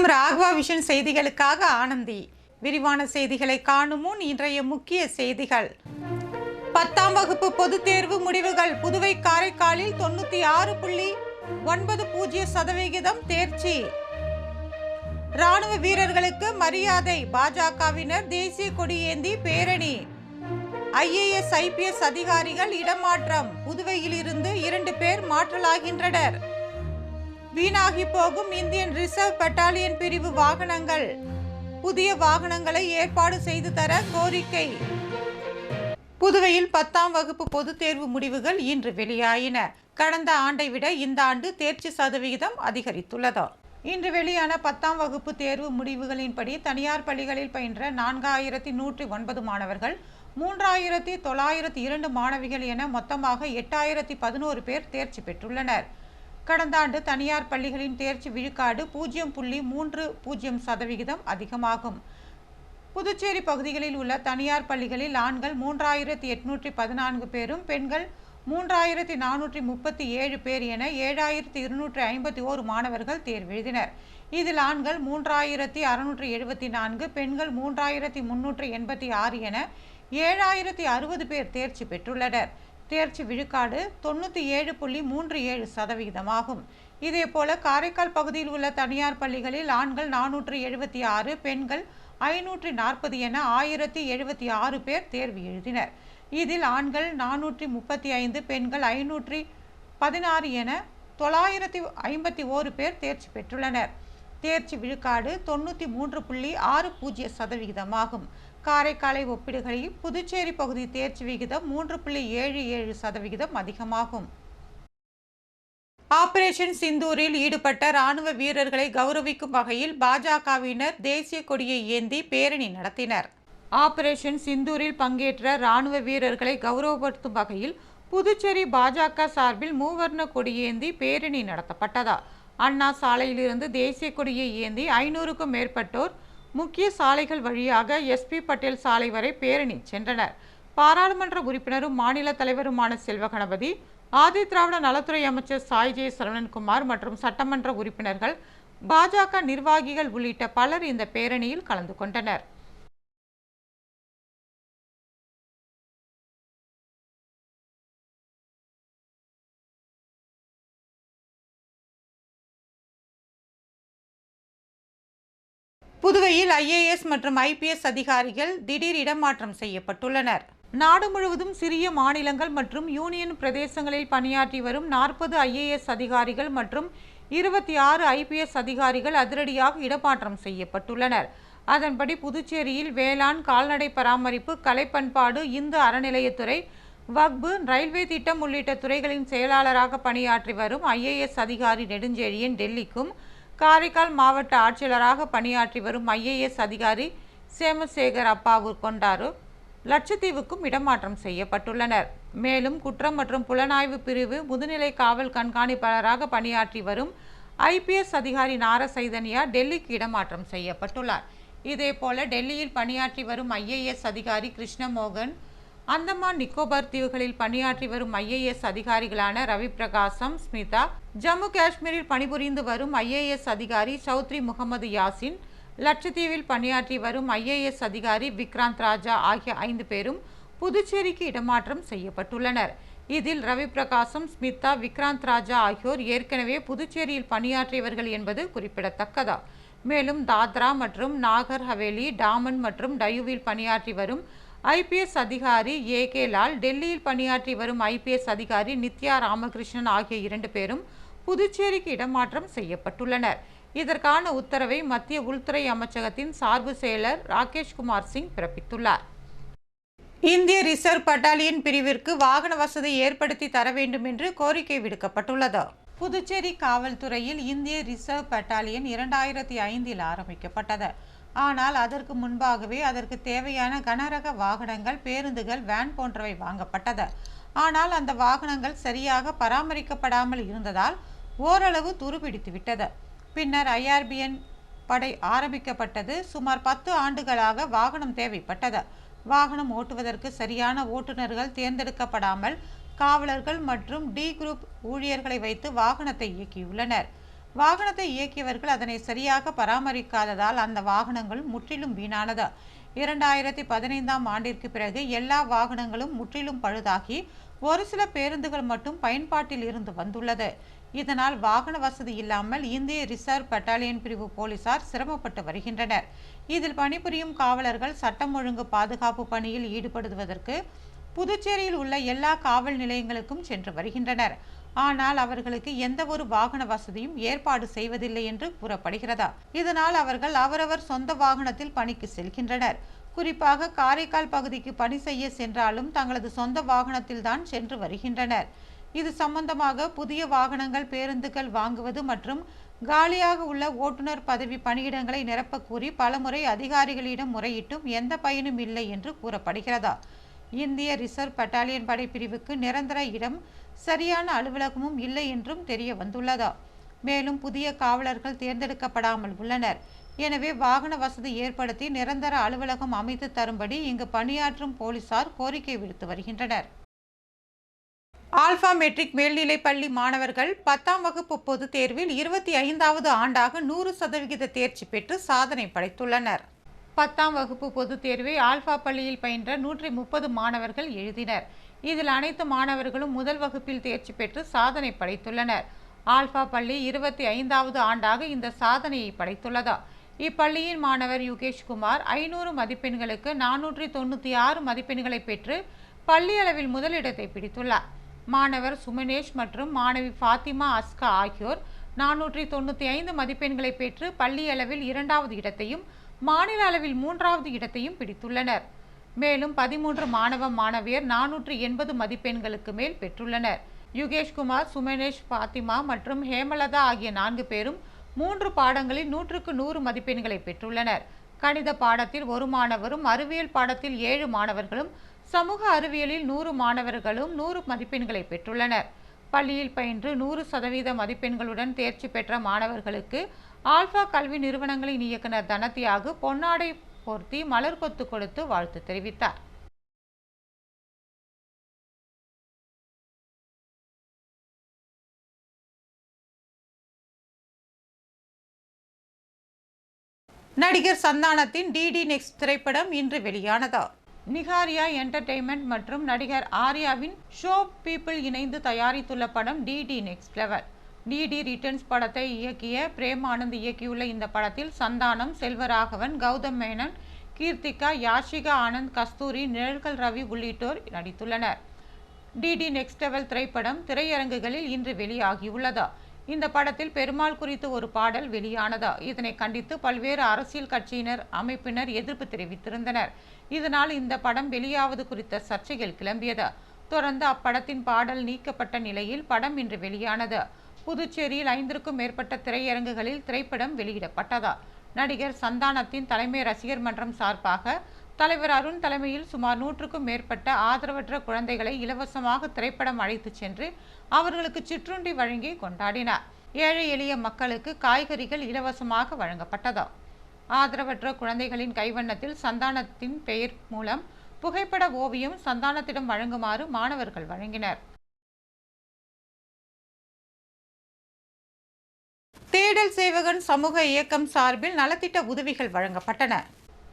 வணக்கம். ராகவா விஷன் செய்திகளுக்காக ஆனந்தி. விரிவான செய்திகளை காணும்? முன் இன்றைய முக்கிய செய்திகள். பத்தாம் வகுப்பு பொதுத் தேர்வு முடிவுகள். புதுவை காரைக்காலில் தொண்ணூத்தி ஆறு புள்ளி ஒன்பது பூஜ்ஜிய சதவிகிதம் தேர்ச்சி. ராணுவ வீரர்களுக்கு மரியாதை. பாஜகவினர் தேசிய கொடி ஏந்தி பேரணி. ஐஏஎஸ் ஐபிஎஸ் அதிகாரிகள் இடமாற்றம். புதுவையில் இருந்து இரண்டு பேர் மாற்றலாகின்றனர். வீணாகி போகும் இந்தியன் ரிசர்வ் பெட்டாலியன் பிரிவு வாகனங்கள். புதிய வாகனங்களை ஏற்பாடு செய்து தர கோரிக்கை. புதுவையில் பத்தாம் வகுப்பு பொதுத் தேர்வு முடிவுகள் இன்று வெளியாயின. கடந்த ஆண்டை விட இந்த ஆண்டு தேர்ச்சி சதவிகிதம் அதிகரித்துள்ளது. இன்று வெளியான பத்தாம் வகுப்பு தேர்வு முடிவுகளின்படி தனியார் பள்ளிகளில் பயின்ற நான்காயிரத்தி நூற்றி ஒன்பது மாணவர்கள் மூன்றாயிரத்தி தொள்ளாயிரத்தி இரண்டு மாணவிகள் என மொத்தமாக எட்டாயிரத்தி பதினோரு பேர் தேர்ச்சி பெற்றுள்ளனர். கடந்த ஆண்டு தனியார் பள்ளிகளின் தேர்ச்சி விழுக்காடு பூஜ்ஜியம் புள்ளி மூன்று பூஜ்ஜியம் சதவிகிதம் அதிகமாகும். புதுச்சேரி பகுதிகளில் உள்ள தனியார் பள்ளிகளில் ஆண்கள் மூன்றாயிரத்தி எட்நூற்றி பதினான்கு பேரும் பெண்கள் மூன்றாயிரத்தி நானூற்றி முப்பத்தி ஏழு பேர் என ஏழாயிரத்தி இருநூற்றி ஐம்பத்தி ஓரு மாணவர்கள் தேர்வெழுதினர் இதில் ஆண்கள் மூன்றாயிரத்தி அறுநூற்றி எழுபத்தி நான்கு பெண்கள் மூன்றாயிரத்தி முன்னூற்றி எண்பத்தி ஆறு என ஏழாயிரத்தி அறுபது பேர் தேர்ச்சி பெற்றுள்ளனர். தேர்ச்சி விழுக்காடு தொண்ணூற்றி ஏழு புள்ளி மூன்று ஏழு சதவிகிதமாகும். இதேபோல காரைக்கால் பகுதியில் உள்ள தனியார் பள்ளிகளில் ஆண்கள் நானூற்று எழுபத்தி ஆறு பெண்கள் ஐநூற்றி நாற்பது என ஆயிரத்தி எழுபத்தி ஆறு பேர் தேர்வு எழுதினர். இதில் ஆண்கள் நானூற்றி முப்பத்தி ஐந்து பெண்கள் ஐநூற்றி பதினாறு என தொள்ளாயிரத்தி ஐம்பத்தி ஓரு பேர் தேர்ச்சி பெற்றுள்ளனர். தேர்ச்சி விழுக்காடு தொண்ணூற்றி மூன்று புள்ளி ஆறு பூஜ்ஜிய சதவிகிதமாகும். காரைக்காலை ஒப்பிடுகையில் புதுச்சேரி பகுதி தேர்ச்சி விகிதம் மூன்று புள்ளி ஏழு ஏழு சதவிகிதம் அதிகமாகும். ஆபரேஷன் சிந்தூரில் ஈடுபட்ட ராணுவ வீரர்களை கௌரவிக்கும் வகையில் பாஜகவினர் தேசிய கொடியை ஏந்தி பேரணி நடத்தினர். ஆபரேஷன் சிந்தூரில் பங்கேற்ற ராணுவ வீரர்களை கௌரவப்படுத்தும் வகையில் புதுச்சேரி பாஜக சார்பில் மூவர்ண கொடியேந்தி பேரணி நடத்தப்பட்டதா? அண்ணா சாலையிலிருந்து தேசிய கொடியை ஏந்தி ஐநூறுக்கும் மேற்பட்டோர் முக்கிய சாலைகள் வழியாக எஸ்பி பட்டேல் சாலை வரை பேரணி சென்றனர். பாராளுமன்ற உறுப்பினரும் மாநில தலைவருமான செல்வ கணபதி ஆதி திராவிட நலத்துறை அமைச்சர் சாய் ஜெய சரவணன்குமார் மற்றும் சட்டமன்ற உறுப்பினர்கள் பாஜக நிர்வாகிகள் உள்ளிட்ட பலர் இந்த பேரணியில் கலந்து கொண்டனர். புதுவையில் ஐஏஎஸ் மற்றும் ஐபிஎஸ் அதிகாரிகள் திடீர் இடமாற்றம் செய்யப்பட்டுள்ளனர். நாடு முழுவதும் சிறிய மாநிலங்கள் மற்றும் யூனியன் பிரதேசங்களில் பணியாற்றி வரும் நாற்பது ஐஏஎஸ் அதிகாரிகள் மற்றும் இருபத்தி ஆறு ஐபிஎஸ் அதிகாரிகள் அதிரடியாக இடமாற்றம் செய்யப்பட்டுள்ளனர். அதன்படி புதுச்சேரியில் வேளாண் கால்நடை பராமரிப்பு கலைப்பண்பாடு இந்து அறநிலையத்துறை வக்பு ரயில்வே திட்டம் உள்ளிட்ட துறைகளின் செயலாளராக பணியாற்றி வரும் ஐஏஎஸ் அதிகாரி நெடுஞ்செழியன் டெல்லிக்கும் காரைக்கால் மாவட்ட ஆட்சியராக பணியாற்றி வரும் ஐஏஎஸ் அதிகாரி சேமசேகர் அப்பாவு கொண்டாரு லட்சத்தீவுக்கும் இடமாற்றம் செய்யப்பட்டுள்ளனர். மேலும் குற்றம் மற்றும் புலனாய்வு பிரிவு முதுநிலை காவல் கண்காணிப்பாளராக பணியாற்றி வரும் ஐபிஎஸ் அதிகாரி நார சைதன்யா டெல்லிக்கு இடமாற்றம் செய்யப்பட்டுள்ளார். இதேபோல டெல்லியில் பணியாற்றி வரும் ஐஏஎஸ் அதிகாரி கிருஷ்ணமோகன் அந்தமான் நிக்கோபார் தீவுகளில் பணியாற்றி வரும் ஐஏஎஸ் அதிகாரிகளான ரவி பிரகாசம் ஸ்மிதா ஜம்மு காஷ்மீரில் பணிபுரிந்து வரும் ஐஏஎஸ் அதிகாரி சௌத்ரி முகமது யாசின் லட்சத்தீவில் பணியாற்றி வரும் ஐஏஎஸ் அதிகாரி விக்ராந்த் ராஜா ஆகிய ஐந்து பேரும் புதுச்சேரிக்கு இடமாற்றம் செய்யப்பட்டுள்ளனர். இதில் ரவி பிரகாசம் ஸ்மிதா விக்ராந்த் ராஜா ஆகியோர் ஏற்கனவே புதுச்சேரியில் பணியாற்றியவர்கள் என்பது குறிப்பிடத்தக்கதா? மேலும் தாத்ரா மற்றும் நாகர் ஹவேலி டாமன் மற்றும் டயுவில் பணியாற்றி வரும் ஐபிஎஸ் அதிகாரி ஏ கே லால் டெல்லியில் பணியாற்றி வரும் ஐபிஎஸ் அதிகாரி நித்யா ராமகிருஷ்ணன் ஆகிய இரண்டு பேரும் புதுச்சேரிக்கு இடமாற்றம் செய்யப்பட்டுள்ளனர். இதற்கான உத்தரவை மத்திய உள்துறை அமைச்சகத்தின் சார்பு செயலர் ராகேஷ்குமார் சிங் பிறப்பித்துள்ளார். இந்திய ரிசர்வ் பட்டாலியன் பிரிவிற்கு வாகன வசதி ஏற்படுத்தி தர வேண்டும் என்று கோரிக்கை விடுக்கப்பட்டுள்ளது. புதுச்சேரி காவல்துறையில் இந்திய ரிசர்வ் பட்டாலியன் இரண்டாயிரத்தி ஐந்தில் ஆரம்பிக்கப்பட்டது. ஆனால் அதற்கு முன்பாகவே அதற்கு தேவையான கனரக வாகனங்கள் பேருந்துகள் வேன் போன்றவை வாங்கப்பட்டது. ஆனால் அந்த வாகனங்கள் சரியாக பராமரிக்கப்படாமல் இருந்ததால் ஓரளவு துருபிடித்து விட்டது. பின்னர் ஐஆர்பிஎன் படை ஆரம்பிக்கப்பட்டது. சுமார் பத்து ஆண்டுகளாக வாகனம் தேவைப்பட்டது. வாகனம் ஓட்டுவதற்கு சரியான ஓட்டுநர்கள் தேர்ந்தெடுக்கப்படாமல் காவலர்கள் மற்றும் டி குரூப் ஊழியர்களை வைத்து வாகனத்தை இயக்கியுள்ளனர். வாகனத்தை இயக்கியவர்கள் அதனை சரியாக பராமரிக்காததால் அந்த வாகனங்கள் முற்றிலும் வீணானது. இரண்டாயிரத்தி பதினைந்தாம் ஆண்டிற்கு பிறகு எல்லா வாகனங்களும் முற்றிலும் பழுதாகி ஒரு சில பேருந்துகள் மட்டும் பயன்பாட்டில் இருந்து வந்துள்ளது. இதனால் வாகன வசதி இல்லாமல் இந்திய ரிசர்வ் பட்டாலியன் பிரிவு போலீசார் சிரமப்பட்டு வருகின்றனர். இதில் பணிபுரியும் காவலர்கள் சட்டம் ஒழுங்கு பாதுகாப்பு பணியில் ஈடுபடுவதற்கு புதுச்சேரியில் உள்ள எல்லா காவல் நிலையங்களுக்கும் சென்று வருகின்றனர். ஆனால் அவர்களுக்கு எந்த ஒரு வாகன வசதியும் ஏற்பாடு செய்வதில்லை என்று கூறப்படுகிறதா? இதனால் அவர்கள் அவரவர் சொந்த வாகனத்தில் பணிக்கு செல்கின்றனர். குறிப்பாக காரைக்கால் பகுதிக்கு பணி செய்ய சென்றாலும் தங்களது சொந்த வாகனத்தில் தான் சென்று வருகின்றனர். இது சம்பந்தமாக புதிய வாகனங்கள் பேருந்துகள் வாங்குவது மற்றும் காலியாக உள்ள ஓட்டுநர் பதவி பணியிடங்களை நிரப்பக்கூறி பலமுறை அதிகாரிகளிடம் முறையிட்டும் எந்த பயனும் இல்லை என்று கூறப்படுகிறதா? இந்திய ரிசர்வ் பட்டாலியன் படை பிரிவுக்கு நிரந்தர இடம் சரியான அலுவலகமும் இல்லை என்றும் தெரிய வந்துள்ளதா? மேலும் புதிய காவலர்கள் தேர்ந்தெடுக்கப்படாமல் உள்ளனர். எனவே வாகன வசதி ஏற்படுத்தி நிரந்தர அலுவலகம் அமைத்து தரும்படி இங்கு பணியாற்றும் போலீசார் கோரிக்கை விடுத்து வருகின்றனர். ஆல்பா மெட்ரிக் மேல்நிலைப் பள்ளி மாணவர்கள் பத்தாம் வகுப்பு பொதுத் தேர்வில் இருபத்தி ஐந்தாவது ஆண்டாக நூறு சதவிகித தேர்ச்சி பெற்று சாதனை படைத்துள்ளனர். பத்தாம் வகுப்பு பொதுத் தேர்வை ஆல்பா பள்ளியில் பயின்ற நூற்றி முப்பது மாணவர்கள் எழுதினர். இதில் அனைத்து மாணவர்களும் முதல் வகுப்பில் தேர்ச்சி பெற்று சாதனை படைத்துள்ளனர். ஆல்பா பள்ளி இருபத்தி ஐந்தாவது ஆண்டாக இந்த சாதனையை படைத்துள்ளதா. இப்பள்ளியின் மாணவர் யுகேஷ்குமார் ஐநூறு மதிப்பெண்களுக்கு நானூற்றி தொண்ணூற்றி ஆறு மதிப்பெண்களை பெற்று பள்ளி அளவில் முதலிடத்தை பிடித்துள்ளார். மாணவர் சுமனேஷ் மற்றும் மாணவி ஃபாத்திமா அஸ்கா ஆகியோர் நானூற்றி தொண்ணூற்றி ஐந்து மதிப்பெண்களை பெற்று பள்ளி அளவில் இரண்டாவது இடத்தையும் மாநில அளவில் மூன்றாவது இடத்தையும் பிடித்துள்ளனர். மேலும் பதிமூன்று மாணவ மாணவியர் நானூற்று எண்பது மதிப்பெண்களுக்கு மேல் பெற்றுள்ளனர். யுகேஷ்குமார் சுமனேஷ் பாத்திமா மற்றும் ஹேமலதா ஆகிய நான்கு பேரும் மூன்று பாடங்களில் நூற்றுக்கு நூறு மதிப்பெண்களை பெற்றுள்ளனர். கணித பாடத்தில் ஒரு மாணவரும் அறிவியல் பாடத்தில் ஏழு மாணவர்களும் சமூக அறிவியலில் நூறு மாணவர்களும் நூறு மதிப்பெண்களை பெற்றுள்ளனர். பள்ளியில் பயின்று நூறு சதவீத மதிப்பெண்களுடன் தேர்ச்சி பெற்ற மாணவர்களுக்கு ஆல்பா கல்வி நிறுவனங்களின் இயக்குனர் தனத்தியாகு பொன்னாடை போர்த்தி மலர் கொத்து கொடுத்து வாழ்த்து தெரிவித்தார். நடிகர் சந்தானத்தின் டிடி நெக்ஸ்ட் திரைப்படம் இன்று வெளியானதா. நிகாரியா என்டர்டெயின்மெண்ட் மற்றும் நடிகர் ஆர்யாவின் ஷோ பீப்புள் இணைந்து தயாரித்துள்ள படம் DD next level. DD returns படத்தை இயக்கிய பிரேம் ஆனந்த் இயக்கியுள்ள இந்த படத்தில் சந்தானம் செல்வராகவன் கௌதம் மேனன் கீர்த்திகா யாஷிகா ஆனந்த் கஸ்தூரி நிழல்கள் ரவி உள்ளிட்டோர் நடித்துள்ளனர். டிடி நெக்ஸ்ட் லெவல் திரைப்படம் திரையரங்குகளில் இன்று வெளியாகியுள்ளதா. இந்த படத்தில் பெருமாள் குறித்து ஒரு பாடல் வெளியானதா. இதனை கண்டித்து பல்வேறு அரசியல் கட்சியினர் அமைப்பினர் எதிர்ப்பு தெரிவித்திருந்தனர். இதனால் இந்த படம் வெளியாவது குறித்த சர்ச்சைகள் கிளம்பியது. தொடர்ந்து அப்படத்தின் பாடல் நீக்கப்பட்ட நிலையில் படம் இன்று வெளியானது. புதுச்சேரியில் ஐந்திற்கும் மேற்பட்ட திரையரங்குகளில் திரைப்படம் வெளியிடப்பட்டதா. நடிகர் சந்தானத்தின் தலைமை ரசிகர் மன்றம் சார்பாக தலைவர் அருண் தலைமையில் சுமார் நூற்றுக்கும் மேற்பட்ட ஆதரவற்ற குழந்தைகளை இலவசமாக திரைப்படம் அழைத்துச் சென்று அவர்களுக்கு சிற்றுண்டி வழங்கி கொண்டாடினார். ஏழை எளிய மக்களுக்கு காய்கறிகள் இலவசமாக வழங்கப்பட்டதா. ஆதரவற்ற குழந்தைகளின் கைவண்ணத்தில் சந்தானத்தின் பெயர் மூலம் புகைப்பட ஓவியம் சந்தானத்திடம் வழங்குமாறு மாணவர்கள் வழங்கினர். சேவகன் சமூக இயக்கம் சார்பில் நலத்திட்ட உதவிகள் வழங்கப்பட்டன.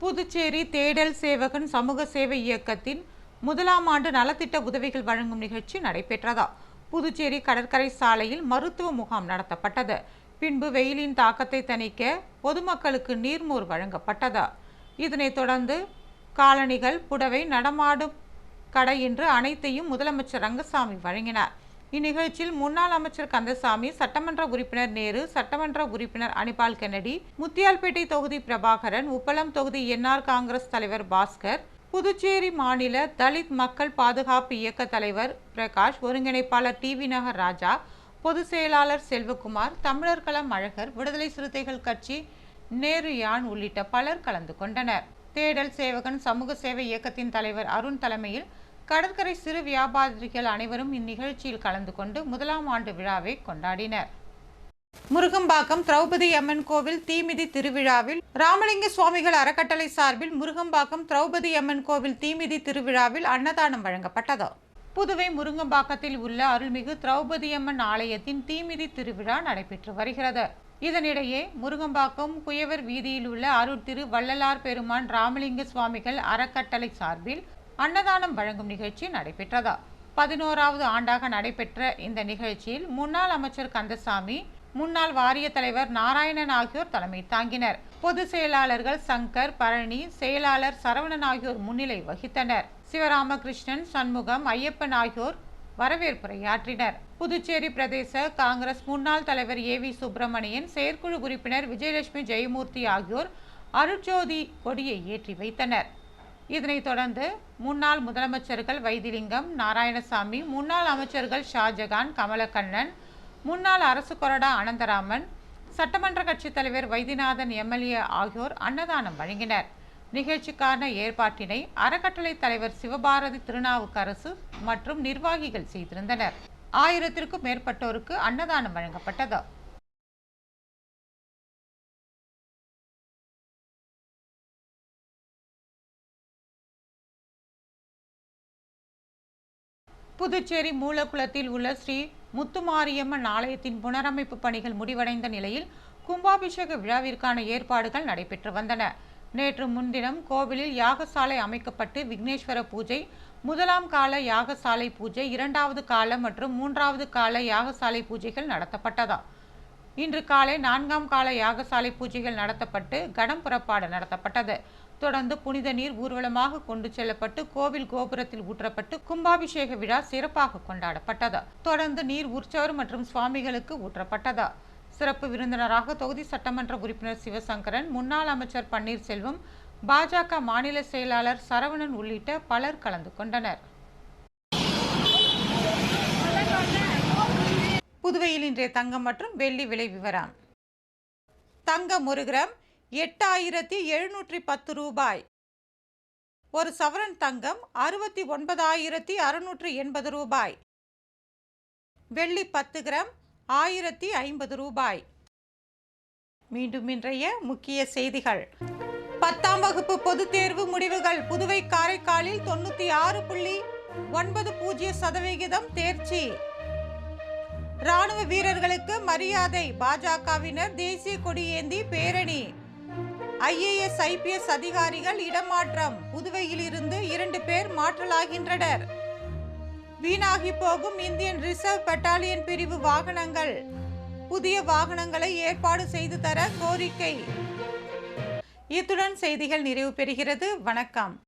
புதுச்சேரி தேடல் சேவகன் சமூக சேவை இயக்கத்தின் முதலாம் ஆண்டு நலத்திட்ட உதவிகள் வழங்கும் நிகழ்ச்சி நடைபெற்றதா? புதுச்சேரி கடற்கரை சாலையில் மருத்துவ முகாம் நடத்தப்பட்டது. பின்பு வெயிலின் தாக்கத்தை தணிக்க பொதுமக்களுக்கு நீர்மோர் வழங்கப்பட்டதா? இதனைத் தொடர்ந்து காலணிகள் புடவை நடமாடும் கடை என்று அனைத்தையும் முதலமைச்சர் ரங்கசாமி வழங்கினார். இந்நிகழ்ச்சியில் முன்னாள் அமைச்சர் கந்தசாமி சட்டமன்ற உறுப்பினர் நேரு சட்டமன்ற உறுப்பினர் அனிபால் கென்னடி முத்தியால்பேட்டை தொகுதி பிரபாகரன் உப்பளம் தொகுதி என்ஆர் காங்கிரஸ் தலைவர் பாஸ்கர் புதுச்சேரி மாநில தலித் மக்கள் பாதுகாப்பு இயக்க தலைவர் பிரகாஷ் ஒருங்கிணைப்பாளர் டிவி நகர் ராஜா பொதுச் செயலாளர் செல்வகுமார் தமிழர் களம் அழகர் விடுதலை சிறுத்தைகள் கட்சி நேரு யான் உள்ளிட்ட பலர் கலந்து கொண்டனர். தேடல் சேவகன் சமூக சேவை இயக்கத்தின் தலைவர் அருண் தலைமையில் கடற்கரை சிறு வியாபாரிகள் அனைவரும் இந்நிகழ்ச்சியில் கலந்து கொண்டு முதலாம் ஆண்டு விழாவை கொண்டாடினர். முருகம்பாக்கம் திரௌபதி அம்மன் கோவில் தீமிதி திருவிழாவில் ராமலிங்க சுவாமிகள் அறக்கட்டளை சார்பில் முருகம்பாக்கம் திரௌபதி அம்மன் கோவில் தீமிதி திருவிழாவில் அன்னதானம் வழங்கப்பட்டது. புதுவை முருங்கம்பாக்கத்தில் உள்ள அருள்மிகு திரௌபதியம்மன் ஆலயத்தின் தீமிதி திருவிழா நடைபெற்று வருகிறது. இதனிடையே முருகம்பாக்கம் குயவர் வீதியில் உள்ள அருள் திரு வள்ளலார் பெருமான் ராமலிங்க சுவாமிகள் அறக்கட்டளை சார்பில் அன்னதானம் வழங்கும் நிகழ்ச்சி நடைபெற்றது? பதினோராவது ஆண்டாக நடைபெற்ற இந்த நிகழ்ச்சியில் முன்னாள் அமைச்சர் கந்தசாமி முன்னாள் வாரிய தலைவர் நாராயணன் ஆகியோர் தலைமை தாங்கினர். பொதுச் செயலாளர்கள் சங்கர் பழனி செயலாளர் சரவணன் ஆகியோர் முன்னிலை வகித்தனர். சிவராமகிருஷ்ணன் சண்முகம் ஐயப்பன் ஆகியோர் வரவேற்புரையாற்றினர். புதுச்சேரி பிரதேச காங்கிரஸ் முன்னாள் தலைவர் ஏ வி சுப்பிரமணியன் செயற்குழு உறுப்பினர் விஜயலட்சுமி ஜெயமூர்த்தி ஆகியோர் அருட்ஜோதி கொடியை ஏற்றி வைத்தனர். இதனைத் தொடர்ந்து முன்னாள் முதலமைச்சர்கள் வைத்திலிங்கம் நாராயணசாமி முன்னாள் அமைச்சர்கள் ஷாஜகான் கமலக்கண்ணன் முன்னாள் அரசு கொறடா அனந்தராமன் சட்டமன்ற கட்சித் தலைவர் வைத்தியநாதன் எம்எல்ஏ ஆகியோர் அன்னதானம் வழங்கினர். நிகழ்ச்சிக்கான ஏற்பாட்டினை அறக்கட்டளை தலைவர் சிவபாரதி திருநாவுக்கரசு மற்றும் நிர்வாகிகள் செய்திருந்தனர். ஆயிரத்திற்கும் மேற்பட்டோருக்கு அன்னதானம் வழங்கப்பட்டது. புதுச்சேரி மூலக்குளத்தில் உள்ள ஸ்ரீ முத்துமாரியம்மன் ஆலயத்தின் புனரமைப்பு பணிகள் முடிவடைந்த நிலையில் கும்பாபிஷேக விழாவிற்கான ஏற்பாடுகள் நடைபெற்று வந்தன. நேற்று முன்தினம் கோவிலில் யாகசாலை அமைக்கப்பட்டு விக்னேஸ்வர பூஜை முதலாம் கால யாகசாலை பூஜை இரண்டாவது கால மற்றும் மூன்றாவது கால யாகசாலை பூஜைகள் நடத்தப்பட்டதா? இன்று காலை நான்காம் கால யாகசாலை பூஜைகள் நடத்தப்பட்டு கடம் புறப்பாடு நடத்தப்பட்டது. தொடர்ந்து புனித நீர் ஊர்வலமாக கொண்டு செல்லப்பட்டு கோவில் கோபுரத்தில் ஊற்றப்பட்டு கும்பாபிஷேக விழா சிறப்பாக கொண்டாடப்பட்டது. தொடர்ந்து நீர் உற்சவர் மற்றும் சுவாமிகளுக்கு ஊற்றப்பட்டது. சிறப்பு விருந்தினராக தொகுதி சட்டமன்ற உறுப்பினர் சிவசங்கரன் முன்னாள் அமைச்சர் பன்னீர்செல்வம் பாஜக மாநில செயலாளர் சரவணன் உள்ளிட்ட பலர் கலந்து கொண்டனர். புதுவையில் இன்றைய தங்கம் மற்றும் வெள்ளி விலை விவரம். தங்கம் ஒரு கிராம் எட்டாயிரத்தி எழுநூற்றி பத்து ரூபாய். ஒரு சவரன் தங்கம் அறுபத்தி ஒன்பதாயிரத்தி அறுநூற்றி எண்பது ரூபாய். வெள்ளி பத்து கிராம் ஆயிரத்தி ஐம்பது ரூபாய். மீண்டும் இன்றைய முக்கிய செய்திகள். பத்தாம் வகுப்பு பொதுத் தேர்வு முடிவுகள். புதுவை காரைக்காலில் தொண்ணூற்றி ஆறு புள்ளி ஒன்பது பூஜ்ஜிய சதவிகிதம் தேர்ச்சி. ராணுவ வீரர்களுக்கு மரியாதை. பாஜகவினர் தேசிய கொடியேந்தி பேரணி. ஐஏஎஸ் ஐபிஎஸ் அதிகாரிகள் இடமாற்றம். புதுவையில் இருந்து இரண்டு பேர் மாற்றலாகின்றனர். வீணாகி போகும் இந்தியன் ரிசர்வ் பெட்டாலியன் பிரிவு வாகனங்கள். புதிய வாகனங்களை ஏற்பாடு செய்து தர கோரிக்கை. இத்துடன் செய்திகள் நிறைவு பெறுகிறது. வணக்கம்.